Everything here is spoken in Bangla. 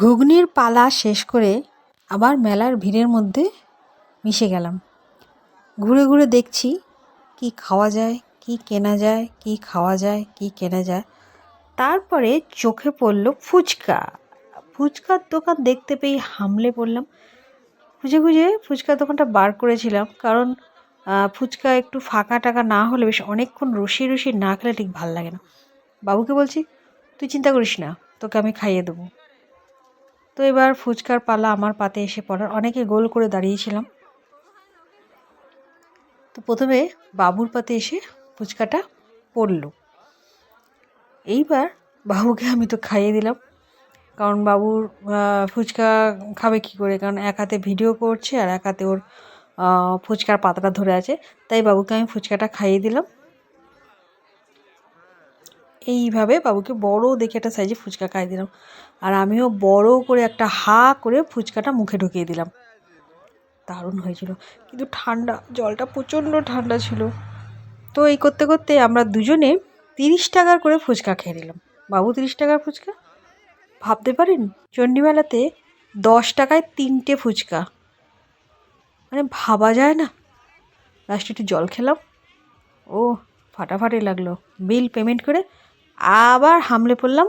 ঘুগনির পালা শেষ করে আবার মেলার ভিড়ের মধ্যে মিশে গেলাম। ঘুরে ঘুরে দেখছি কি খাওয়া যায়, কি কেনা যায়, কি খাওয়া যায়, কি কেনা যায়। তারপরে চোখে পড়ল ফুচকা। ফুচকার দোকান দেখতে পেয়ে হামলে পড়লাম। খুঁজে খুঁজে ফুচকার দোকানটা বার করেছিলাম কারণ ফুচকা একটু ফাঁকা টাকা না হলে বেশ অনেকক্ষণ রসি রসি না খেলে ঠিক ভালো লাগে না। বাবুকে বলছি, তুই চিন্তা করিস না, তোকে আমি খাইয়ে দেবো। তো এবার ফুচকার পালা আমার পাতে এসে পড়ার। অনেকে গোল করে দাঁড়িয়েছিলাম। তো প্রথমে বাবুর পাতে এসে ফুচকাটা পড়ল। এইবার বাবুকে আমি তো খাইয়ে দিলাম। কারণ বাবুর ফুচকা খাবে কী করে? কারণ এক হাতে ভিডিও করছে আর এক হাতে ওর ফুচকার পাতাটা ধরে আছে। তাই বাবুকে আমি ফুচকাটা খাইয়ে দিলাম। এইভাবে বাবুকে বড় দেখে একটা সাইজে ফুচকা খাইয়ে দিলাম। আর আমিও বড় করে একটা হা করে ফুচকাটা মুখে ঢুকিয়ে দিলাম। দারুণ হয়েছিল। কিন্তু ঠান্ডা, জলটা প্রচণ্ড ঠান্ডা ছিল। তো এই করতে করতে আমরা দুজনে তিরিশ টাকার করে ফুচকা খেয়ে নিলাম। বাবু তিরিশ টাকার ফুচকা? ভাবতে পারেন? চণ্ডীমেলাতে দশ টাকায় তিনটে ফুচকা। মানে ভাবা যায় না। লাস্টে একটু জল খেলাম। ও, ফাটাফাটি লাগল। বিল পেমেন্ট করে আবার হামলে পড়লাম